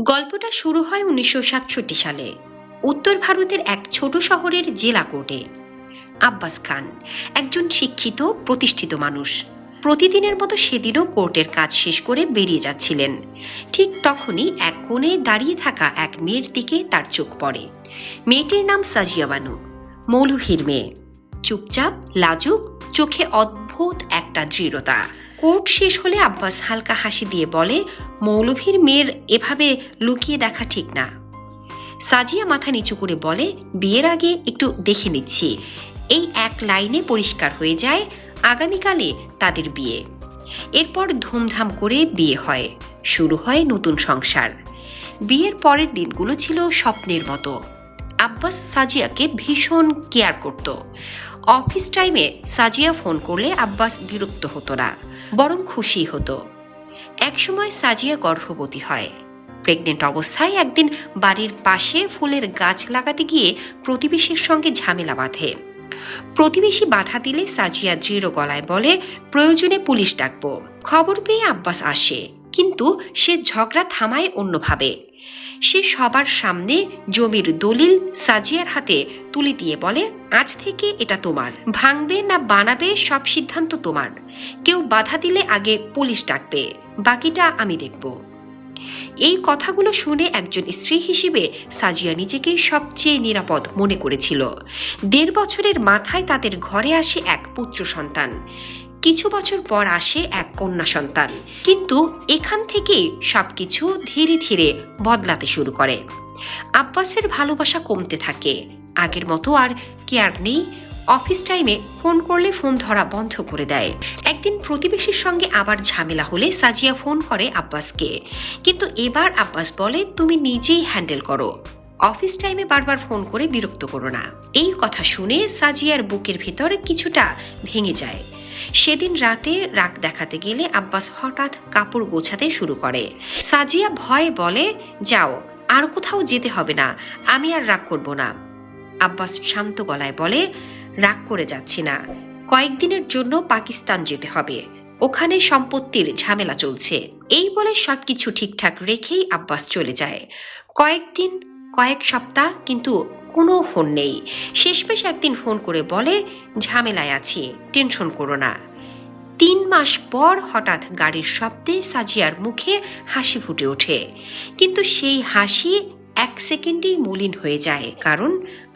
গল্পটা শুরু হয় উনিশশো সাতষট্টি সালে, উত্তর ভারতের এক ছোট শহরের জেলা কোর্টে। আব্বাস খান একজন শিক্ষিত, প্রতিষ্ঠিত মানুষ। প্রতিদিনের মতো সেদিনও কোর্টের কাজ শেষ করে বেরিয়ে যাচ্ছিলেন। ঠিক তখনই এক কোণে দাঁড়িয়ে থাকা এক মেয়ের দিকে তার চোখ পড়ে। মেয়েটির নাম সাজিয়া বানু, মৌলভীর মেয়ে। চুপচাপ, লাজুক, চোখে অদ্ভুত একটা দৃঢ়তা। কোর্ট শেষ হলে আব্বাস হালকা হাসি দিয়ে বলে, মৌলভীর মেয়ের এভাবে লুকিয়ে দেখা ঠিক না। সাজিয়া মাথা নিচু করে বলে, বিয়ের আগে একটু দেখে নিচ্ছি। এই এক লাইনে পরিষ্কার হয়ে যায় আগামীকালে তাদের বিয়ে। এরপর ধুমধাম করে বিয়ে হয়। শুরু হয় নতুন সংসার। বিয়ের পরের দিনগুলো ছিল স্বপ্নের মতো। আব্বাস সাজিয়াকে ভীষণ কেয়ার করত। অফিস টাইমে সাজিয়া ফোন করলে আব্বাস বিরক্ত হতো না, বরং খুশি হতো। একসময় সাজিয়া গর্ভবতী হয়। প্রেগনেন্ট অবস্থায় একদিন বাড়ির পাশে ফুলের গাছ লাগাতে গিয়ে প্রতিবেশীর সঙ্গে ঝামেলা বাঁধে। প্রতিবেশী বাধা দিলে সাজিয়া দৃঢ় গলায় বলে, প্রয়োজনে পুলিশ ডাকবো। খবর পেয়ে আব্বাস আসে। কিন্তু সে ঝগড়া থামায় অন্যভাবে। সে সবার সামনে জমির দলিল সাজিয়ার হাতে তুলে দিয়ে বলে, আজ থেকে এটা তোমার। ভাঙবে না বানাবে সব সিদ্ধান্ত তোমার। কেউ বাধা দিলে আগে পুলিশ ডাকবে। বাকিটা আমি দেখব এই কথাগুলো শুনে একজন স্ত্রী হিসেবে সাজিয়া নিজেকে সবচেয়ে নিরাপদ মনে করেছিল। দেড় বছরের মাথায় তাদের ঘরে আসে এক পুত্র সন্তান। কিছু বছর পর আসে এক কন্যা সন্তান। কিন্তু এখান থেকেই সবকিছু ধীরে ধীরে বদলাতে শুরু করে। আব্বাসের ভালোবাসা কমতে থাকে। আগের মতো আর কেয়ার নেই। অফিস টাইমে ফোন করলে ফোন ধরা বন্ধ করে দেয়। একদিন প্রতিবেশীর সঙ্গে আবার ঝামেলা হলে সাজিয়া ফোন করে আব্বাসকে। কিন্তু এবার আব্বাস বলে, তুমি নিজেই হ্যান্ডেল করো। অফিস টাইমে বারবার ফোন করে বিরক্ত করো না। এই কথা শুনে সাজিয়ার বুকের ভেতর কিছুটা ভেঙে যায়। সেদিন রাতে রাগ দেখাতে গেলে আব্বাস হঠাৎ কাপড় গোছাতে শুরু করে। সাজিয়া ভয়ে বলে, যাও, আর কোথাও যেতে হবে না, আমি আর রাগ করব না। আব্বাস শান্ত গলায় বলে, রাগ করে যাচ্ছি না, কয়েকদিনের জন্য পাকিস্তান যেতে হবে, ওখানে সম্পত্তির ঝামেলা চলছে। এই বলে সবকিছু ঠিকঠাক রেখেই আব্বাস চলে যায়। কয়েকদিন, কয়েক সপ্তাহ, কিন্তু কোনো ফোন নেই। শেষমেশ একদিন ফোন করে বলে, ঝামেলায় আছি, টেনশন করো না। তিন মাস পর হঠাৎ গাড়ির শব্দে সাজিয়ার মুখে হাসি ফুটে ওঠে। কিন্তু সেই হাসি এক সেকেন্ডেই মলিন হয়ে যায়, কারণ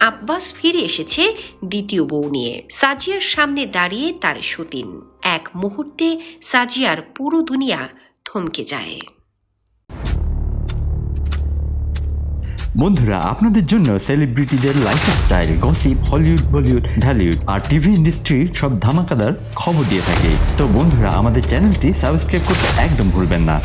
আব্বাস ফিরে এসেছে দ্বিতীয় বউ নিয়ে। সাজিয়ার সামনে দাঁড়িয়ে তার সতীন। এক মুহূর্তে সাজিয়ার পুরো দুনিয়া থমকে যায়। বন্ধুরা, আপনাদের জন্য সেলিব্রিটিদের lifestyle gossip Hollywood Bollywood Dhallywood আর টিভি ইন্ডাস্ট্রির সব ধামাকাদার খবর দিয়ে থাকে। তো বন্ধুরা, আমাদের চ্যানেলটি সাবস্ক্রাইব করতে একদম ভুলবেন না।